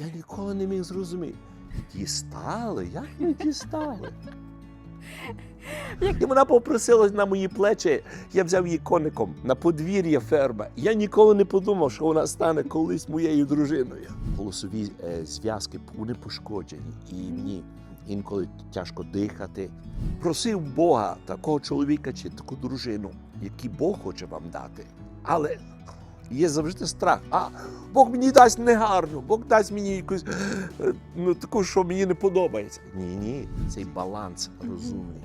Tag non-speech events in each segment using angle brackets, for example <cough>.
я ніколи не міг зрозуміти. Дістали? Як ми дістали? І вона попросилась на мої плечі, я взяв її коником на подвір'я ферма. Я ніколи не подумав, що вона стане колись моєю дружиною. Голосові е, зв'язки вони пошкоджені, і мені інколи тяжко дихати. Просив Бога такого чоловіка чи таку дружину, який Бог хоче вам дати. Але є завжди страх. А Бог мені дасть негарну, Бог дасть мені якусь ну, таку, що мені не подобається. Ні, ні, цей баланс розумний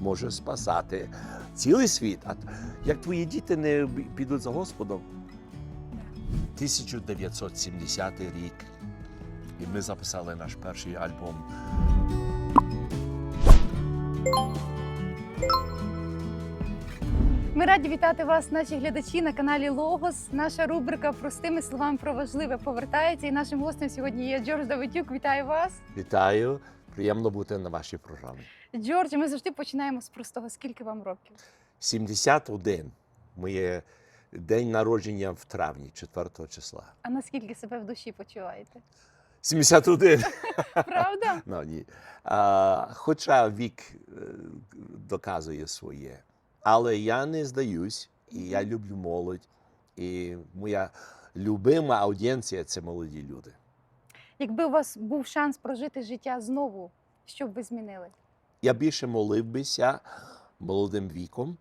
може спасати цілий світ. А як твої діти не підуть за Господом? 1970 рік. І ми записали наш перший альбом. Ми раді вітати вас, наші глядачі на каналі Логос. Наша рубрика Простими словами про важливе повертається. І нашим гостем сьогодні є Джордж Давидюк. Вітаю вас. Вітаю! Приємно бути на вашій програмі. Джордж, ми завжди починаємо з простого. Скільки вам років? 71. Моє день народження в травні, 4 числа. А наскільки себе в душі почуваєте? 71. <laughs> Правда? <laughs> Ну, ні. А, хоча вік е, доказує своє. Але я не здаюсь, і я люблю молодь. І моя любима аудієнція це молоді люди. Якби у вас був шанс прожити життя знову, що б ви змінили? Я більше молив бися молодим віком,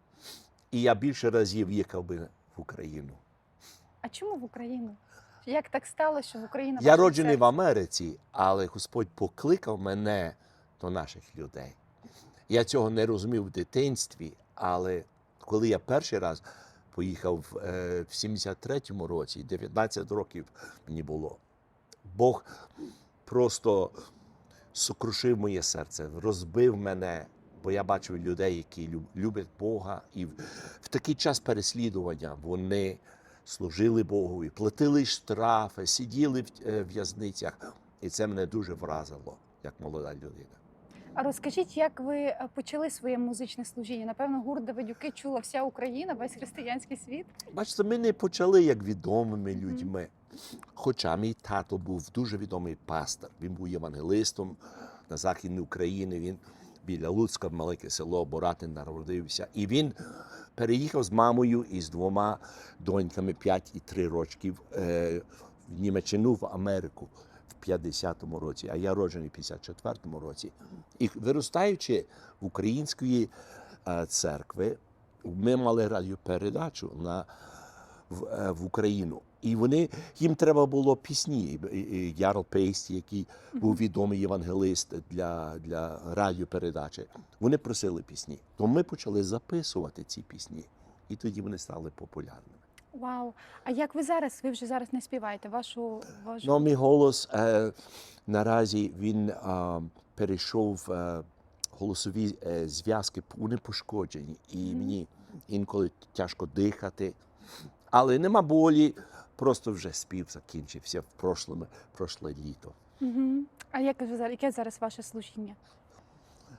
і я більше разів їхав би в Україну. А чому в Україну? Як так сталося, що в Україну Я роджений в? Америці, але Господь покликав мене до наших людей. Я цього не розумів в дитинстві, але коли я перший раз поїхав е, в 73-му році, 19 років мені було, Бог просто сокрушив моє серце, розбив мене, бо я бачив людей, які люблять Бога, і в, в такий час переслідування вони служили Богу, і платили штрафи, сиділи в е, в'язницях. І це мене дуже вразило, як молода людина. А розкажіть, як ви е, почали своє музичне служіння? Напевно, гурт Давидюки чула вся Україна, весь християнський світ. Бачите, ми не почали як відомими людьми. Хоча мій тато був дуже відомий пастор. Він був євангелистом на Західній Україні. Він біля Луцька, в маленьке село Боратин народився. І він переїхав з мамою і з двома доньками 5 і 3 рочків е, в Німеччину в Америку в 50-му році, а я роджений в 54-му році. І виростаючи в української е, церкви, ми мали радіопередачу на в, е, в Україну. І вони їм треба було пісні. Ярл Пейст, який був відомий євангелист для, для радіопередачі. Вони просили пісні. То ми почали записувати ці пісні, і тоді вони стали популярними. Вау! А як ви зараз? Ви вже зараз не співаєте вашу вашу Ну, мій голос е, наразі він е, перейшов е, голосові е, зв'язки, вони пошкоджені, і мені інколи тяжко дихати. Але нема болі, просто вже спів закінчився в прошлому, прошле літо. Угу. А як ви зараз? Яке зараз ваше служіння?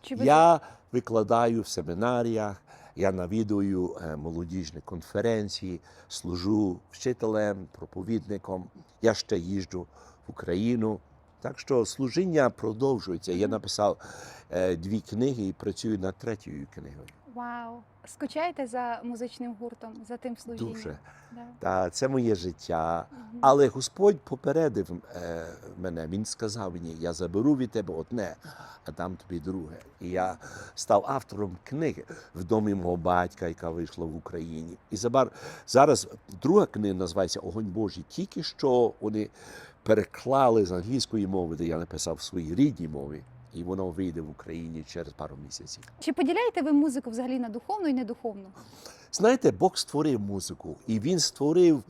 Чи ви Я викладаю в семінаріях, я навідую е, молодіжні конференції, служу вчителем, проповідником. Я ще їжджу в Україну. Так що служіння продовжується. Я написав е, дві книги і працюю над третьою книгою. Вау! Скучаєте за музичним гуртом, за тим служінням? Дуже. Да. Та це моє життя. Мгм. Але Господь попередив е, мене. Він сказав мені: я заберу від тебе одне, а дам тобі друге. І я став автором книги в домі мого батька, яка вийшла в Україні. І забар зараз друга книга називається Огонь Божий. Тільки що вони переклали з англійської мови, де я написав в своїй рідній мові, і воно вийде в Україні через пару місяців. Чи поділяєте ви музику взагалі на духовну і недуховну? Знаєте, Бог створив музику, і він створив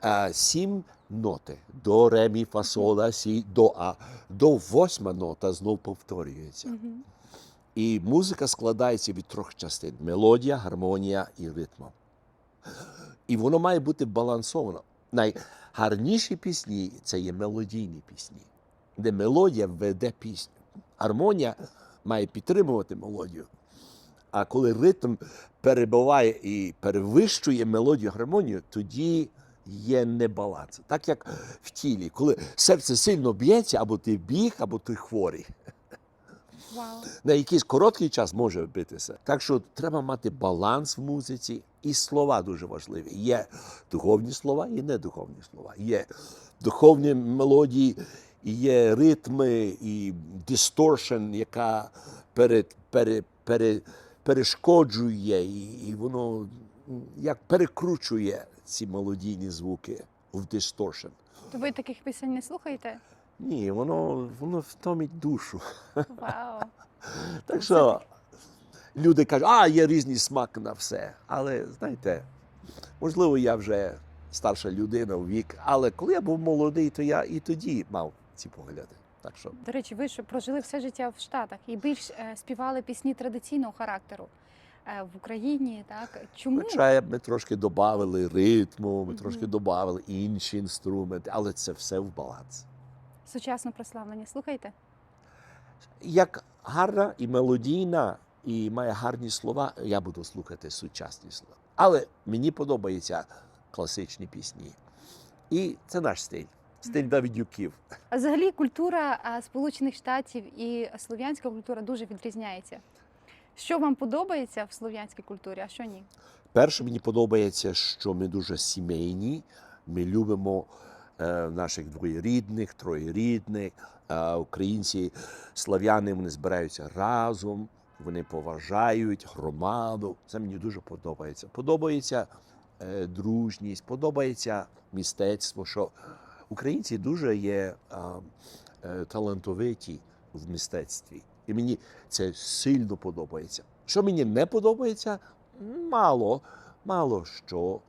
а, сім ноти до ре, мі, фа, сол, ла, сі, до а. До восьма нота знов повторюється. Угу. І музика складається від трьох частин: мелодія, гармонія і ритм. І воно має бути балансовано. Найгарніші пісні це є мелодійні пісні, де мелодія веде пісню. Гармонія має підтримувати мелодію. А коли ритм перебуває і перевищує мелодію гармонію, тоді є небаланс. Так як в тілі, коли серце сильно б'ється, або ти біг, або ти хворий. Вау. На якийсь короткий час може битися. Так що треба мати баланс в музиці, і слова дуже важливі. Є духовні слова і недуховні слова. Є духовні мелодії, і є ритми, і дисторшн, яка перед, пере, пере, перешкоджує, і, і воно як перекручує ці мелодійні звуки в дисторшн. То ви таких пісень не слухаєте? Ні, воно, воно втомить душу. Вау. <laughs> Так що люди кажуть, а є різний смак на все. Але знаєте, можливо, я вже старша людина у вік, але коли я був молодий, то я і тоді мав ці погляди. Так що До речі, ви ж прожили все життя в Штатах і більш е, співали пісні традиційного характеру е, в Україні. Так чому Хоча ми трошки додали ритму, ми Мгм. трошки додали інші інструменти, але це все в баланс. сучасно прославлення слухаєте? Як гарна і мелодійна, і має гарні слова, я буду слухати сучасні слова. Але мені подобаються класичні пісні. І це наш стиль, стиль Давидюків. А Взагалі культура Сполучених Штатів і слов'янська культура дуже відрізняється. Що вам подобається в слов'янській культурі, а що ні? Перше, мені подобається, що ми дуже сімейні. Ми любимо е, наших двоєрідних, троєрідних. Е, українці, слав'яни, вони збираються разом, вони поважають громаду. Це мені дуже подобається. Подобається е, дружність, подобається мистецтво, що українці дуже є е, е, талантовиті в мистецтві. І мені це сильно подобається. Що мені не подобається, мало, мало що.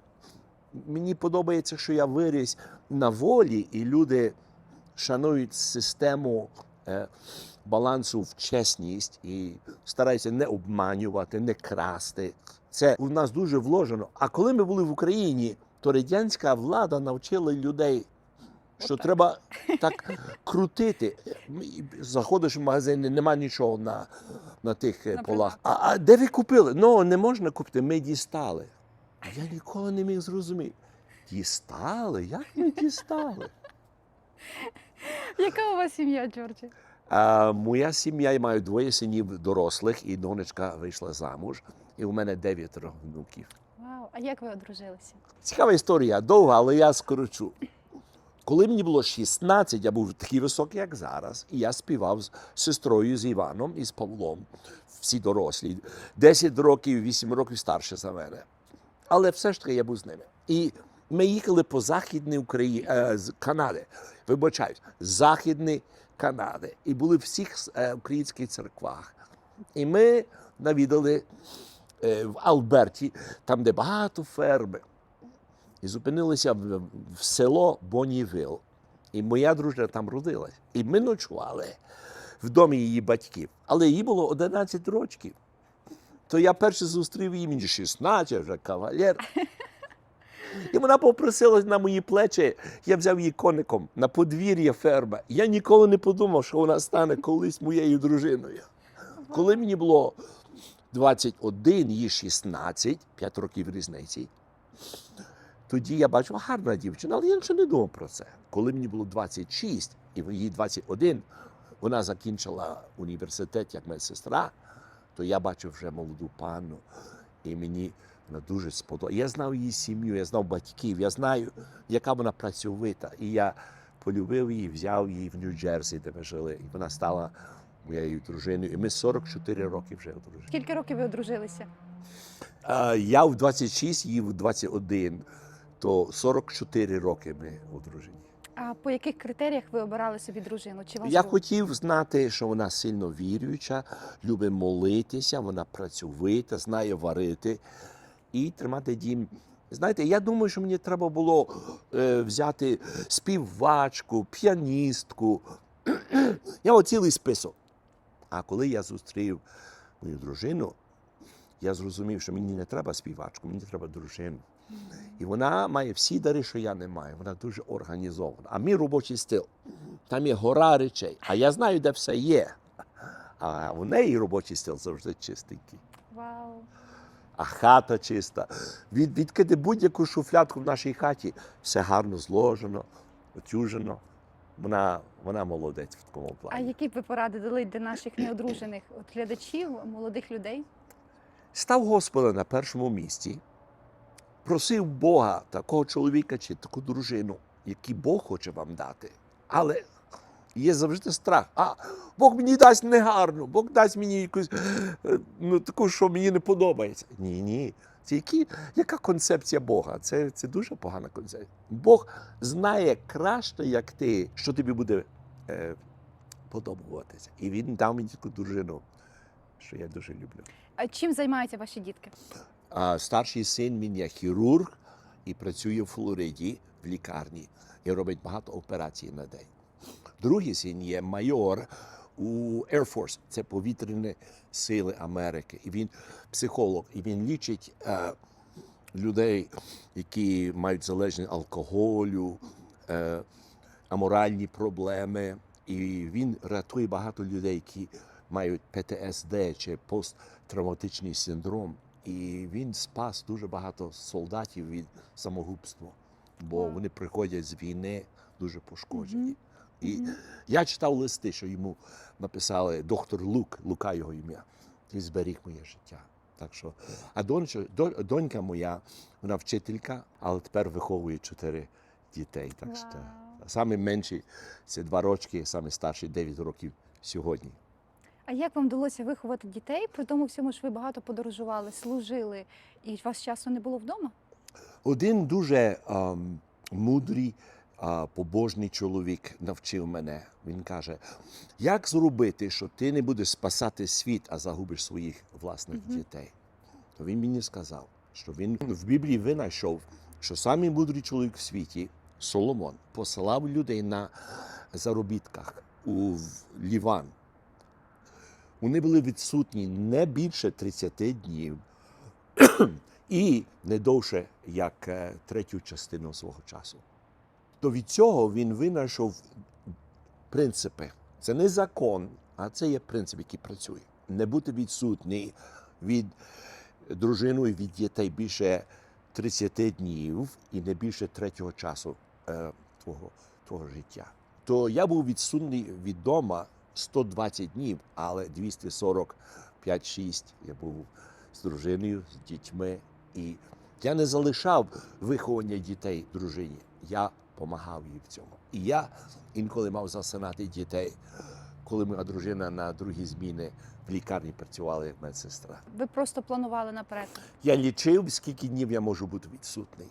Мені подобається, що я виріс на волі, і люди шанують систему е, балансу в чесність і стараються не обманювати, не красти. Це у нас дуже вложено. А коли ми були в Україні, то радянська влада навчила людей, що треба <laughs> так крутити. Заходиш в магазин, нема нічого на, на тих е, На полах. А, а де ви купили? Ну, не можна купити, ми дістали. А я ніколи не міг зрозуміти. Дістали? Як ми дістали? <laughs> Яка у вас сім'я, Джорджі? А, моя сім'я, я маю двоє синів дорослих, і донечка вийшла замуж, і у мене дев'ятеро внуків. Вау, а як ви одружилися? Цікава історія, довга, але я скорочу. Коли мені було 16, я був такий високий, як зараз, і я співав з сестрою, з Іваном і з Павлом. Всі дорослі. 10 років, 8 років старше за мене. Але все ж таки я був з ними. І ми їхали по Західній Україні, е, з Канади. Вибачаюсь, Західній Канади. І були в всіх е, українських церквах. І ми навідали е, в Алберті, там, де багато ферми. І зупинилися в, в село Бонівил. І моя дружина там родилась. І ми ночували в домі її батьків. Але їй було 11 років. То я перше зустрів її, мені 16, вже кавалер. І вона попросилась на мої плечі. Я взяв її коником на подвір'я ферми. Я ніколи не подумав, що вона стане колись моєю дружиною. Коли мені було 21, їй 16, 5 років різниці, тоді я бачив, гарна дівчина, але я нічого не думав про це. Коли мені було 26 і їй 21, вона закінчила університет як медсестра, то я бачив вже молоду панну, і мені вона дуже сподобалася. Я знав її сім'ю, я знав батьків, я знаю, яка вона працьовита. І я полюбив її, взяв її в Нью-Джерсі, де ми жили. І вона стала моєю дружиною. І ми 44 роки вже одружені. Скільки років ви одружилися? Я в 26, їй в 21, то 44 роки ми одружені. А по яких критеріях ви обирали собі дружину? Чи вас Я було- хотів знати, що вона сильно віруюча, любить молитися, вона працьовита, знає варити і тримати дім. Знаєте, я думаю, що мені треба було е, взяти співачку, піаністку. <clears throat> я от цілий список. А коли я зустрів мою дружину, я зрозумів, що мені не треба співачку, мені треба дружину. І вона має всі дари, що я не маю. Вона дуже організована. А мій робочий стил. Там є гора речей. А я знаю, де все є. А у неї робочий стил завжди чистенький. Вау. а хата чиста. Від, відкиди будь-яку шуфлятку в нашій хаті, все гарно зложено, отюжено. Вона, вона молодець в такому плані. А які б ви поради дали для наших неодружених от глядачів, молодих людей? Став Господа на першому місці, просив Бога такого чоловіка чи таку дружину, який Бог хоче вам дати. Але є завжди страх. А Бог мені дасть негарно, Бог дасть мені якусь е, ну, таку, що мені не подобається. Ні, ні. Це які, яка концепція Бога? Це, це дуже погана концепція. Бог знає краще, як ти, що тобі буде е, подобатися. І він дав мені таку дружину, що я дуже люблю. А чим займаються ваші дітки? Старший син він є хірург і працює в Флориді в лікарні і робить багато операцій на день. Другий син є майор у Air Force, це повітряні сили Америки. І він психолог, і він лічить е, людей, які мають залежність алкоголю, е, аморальні проблеми. І він рятує багато людей, які мають ПТСД чи посттравматичний синдром. І він спас дуже багато солдатів від самогубства, бо вони приходять з війни дуже пошкоджені. І я читав листи, що йому написали доктор Лук, Лука його ім'я. Ти зберіг моє життя. Так що, а донька, донька моя, вона вчителька, але тепер виховує чотири дітей. Так що саме менший це два рочки, саме старший 9 років сьогодні. А як вам вдалося виховати дітей? При тому всьому ж ви багато подорожували, служили, і вас часу не було вдома? Один дуже ем, мудрий, а, побожний чоловік навчив мене. Він каже: як зробити, що ти не будеш спасати світ, а загубиш своїх власних Мгм. дітей? То він мені сказав, що він в Біблії винайшов, що самий мудрий чоловік в світі, Соломон, посилав людей на заробітках у Ліван. Вони були відсутні не більше 30 днів і не довше, як е, третю частину свого часу. То від цього він винайшов принципи. Це не закон, а це є принцип, який працює. Не бути відсутній від дружини і від дітей більше 30 днів і не більше третього часу е, твого, твого життя. То я був відсутній від дома 120 днів, але 245-6 я був з дружиною, з дітьми. І я не залишав виховання дітей дружині. Я допомагав їй в цьому. І я інколи мав засинати дітей, коли моя дружина на другій зміни в лікарні працювала як медсестра. Ви просто планували наперед. Я лічив, скільки днів я можу бути відсутний.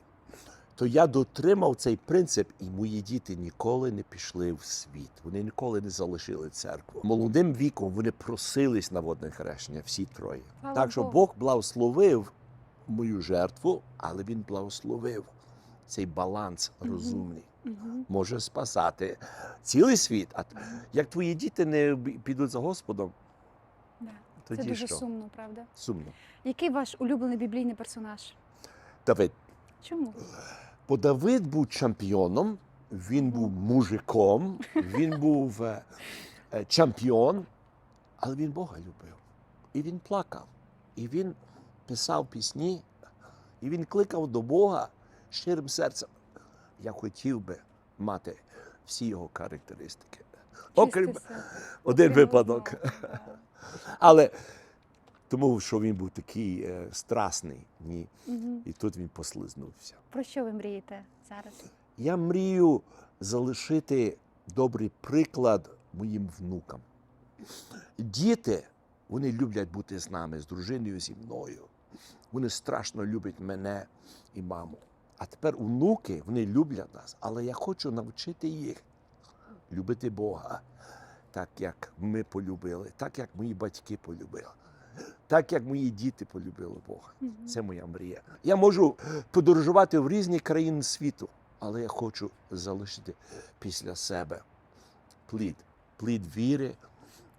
То я дотримав цей принцип, і мої діти ніколи не пішли в світ. Вони ніколи не залишили церкву. Молодим віком вони просились на водне хрещення, всі троє. Слава так що Богу. Бог благословив мою жертву, але він благословив цей баланс розумний. Угу. Може спасати цілий світ. А як твої діти не підуть за Господом, Да. тоді Це дуже що? сумно, правда? Сумно. Який ваш улюблений біблійний персонаж? Давид, Чому? Бо Давид був чемпіоном, він був мужиком, він був е, е, чемпіон, але він Бога любив. І він плакав. І він писав пісні, і він кликав до Бога щирим серцем. Я хотів би мати всі його характеристики. Окрім один випадок. Але тому, що він був такий е, страсний, ні. Мгм. І тут він послизнувся. Про що ви мрієте зараз? Я мрію залишити добрий приклад моїм внукам. Діти, вони люблять бути з нами, з дружиною, зі мною. Вони страшно люблять мене і маму. А тепер онуки, вони люблять нас, але я хочу навчити їх любити Бога, так як ми полюбили, так як мої батьки полюбили, так як мої діти полюбили Бога. Це моя мрія. Я можу подорожувати в різні країни світу, але я хочу залишити після себе плід, плід віри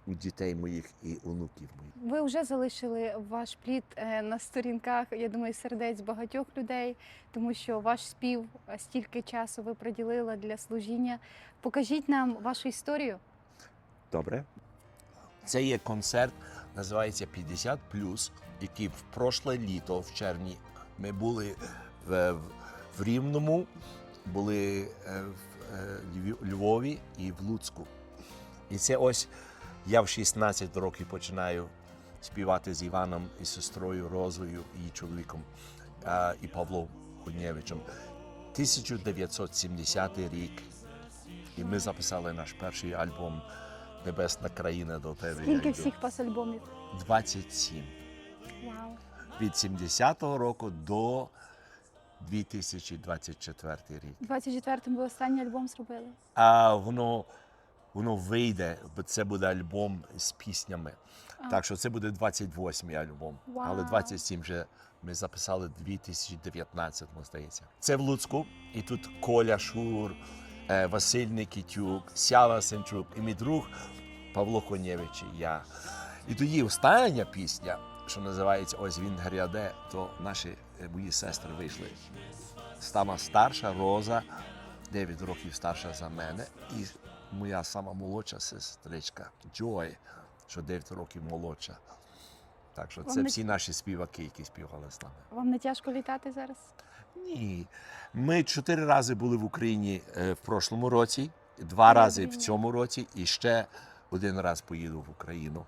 у дітей моїх і онуків моїх. Ви вже залишили ваш плід е, на сторінках, я думаю, сердець багатьох людей, тому що ваш спів е, стільки часу ви приділили для служіння. Покажіть нам вашу історію. Добре? Це є концерт, називається 50 які в прошле літо в червні ми були в, в, Рівному, були е, в е, Львові і в Луцьку. І це ось я в 16 років починаю співати з Іваном і сестрою Розою і чоловіком і Павлом Худнєвичем. 1970 рік. І ми записали наш перший альбом Небесна країна до тебе. я Скільки йду». всіх у вас альбомів? 27. Вау. Від 70-го року до 2024 рік. 24-му ви останній альбом зробили. А воно, воно вийде, бо це буде альбом з піснями. А. Так що це буде 28-й альбом. Але Вау. 27 вже ми записали 2019, мені здається. Це в Луцьку, і тут Коля Шур, Василь Никітюк, Сява Сенчук і мій друг Павло Конєвич і я. І тоді остання пісня, що називається Ось він гряде, то наші е, мої сестри вийшли. Сама старша Роза, 9 років старша за мене, і моя сама молодша сестричка Джой, що 9 років молодша. Так що це всі наші співаки, які співали з нами. Вам не тяжко літати зараз? Ні. Ми чотири рази були в Україні е, в прошлому році, два рази в цьому році, і ще один раз поїду в Україну.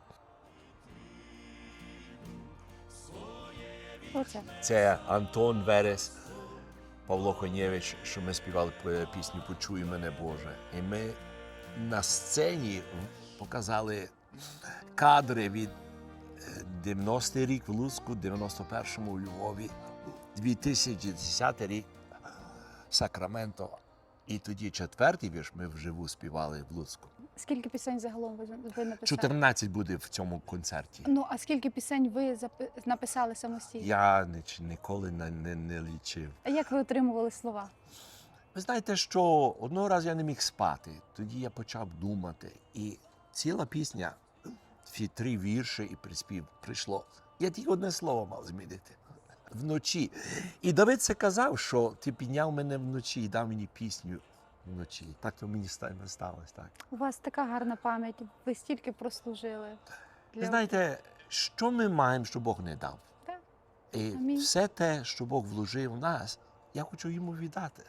Це? Антон Верес, Павло Конєвич, що ми співали пісню Почуй мене Боже. І ми на сцені показали кадри від е, 90-й рік в Луцьку, 91-му у Львові, 2010 рік Сакраменто. І тоді четвертий вірш ми вживу співали в Луцьку. Скільки пісень загалом ви, написали? 14 буде в цьому концерті. Ну, а скільки пісень ви написали самостійно? Я ніколи не, не, не лічив. А як ви отримували слова? Ви знаєте, що одного разу я не міг спати. Тоді я почав думати. І ціла пісня, ці три вірші і приспів прийшло. Я тільки одне слово мав змінити вночі. І Давид це казав, що ти підняв мене вночі і дав мені пісню вночі. Так то мені ста- сталося. Так. У вас така гарна пам'ять, ви стільки прослужили. Ви знаєте, що ми маємо, що Бог не дав? Так. І Амінь. все те, що Бог вложив в нас, я хочу йому віддати.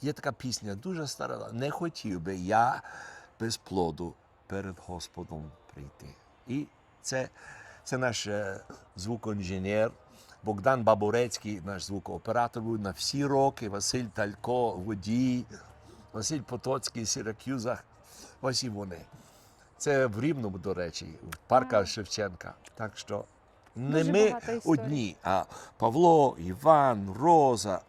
Є така пісня, дуже стара. Не хотів би я без плоду перед Господом прийти. І це, це наш е, звукоінженер Богдан Бабурецький, наш звукооператор був на всі роки, Василь Талько, водій, Василь Потоцький Сіракюзах. Ось і вони. Це в Рівному, до речі, в парка Шевченка. Так що не Дуже ми одні, а Павло, Іван, Роза,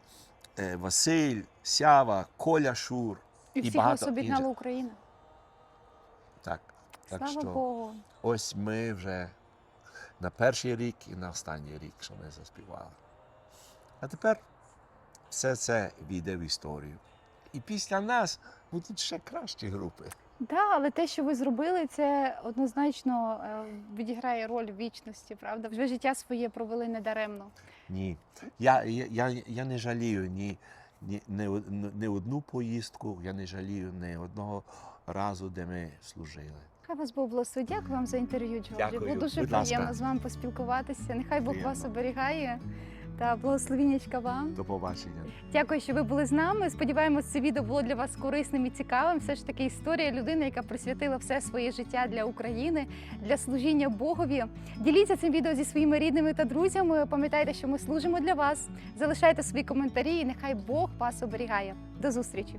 е, Василь, Сява, Коля Шур. І і всіх багато вас об'єднала. Україна. Так, так Слава що Богу. ось ми вже на перший рік і на останній рік, що ми заспівали. А тепер все це війде в історію. І після нас будуть ще кращі групи. Так, але те, що ви зробили, це однозначно е, відіграє роль вічності, правда? Ви життя своє провели недаремно. Ні. Я, я, я, я не жалію ні, ні, не, не одну поїздку, я не жалію ні одного разу, де ми служили. Хай вас Бог благословить. Дякую вам за інтерв'ю, Джорджі. Дякую. Було дуже Будь ласка. приємно з вами поспілкуватися. Нехай Бог вас оберігає та благословіннячка вам. До побачення. Дякую, що ви були з нами. Сподіваємось, це відео було для вас корисним і цікавим. Все ж таки історія людини, яка присвятила все своє життя для України, для служіння Богові. Діліться цим відео зі своїми рідними та друзями. Пам'ятайте, що ми служимо для вас. Залишайте свої коментарі, і нехай Бог вас оберігає. До зустрічі!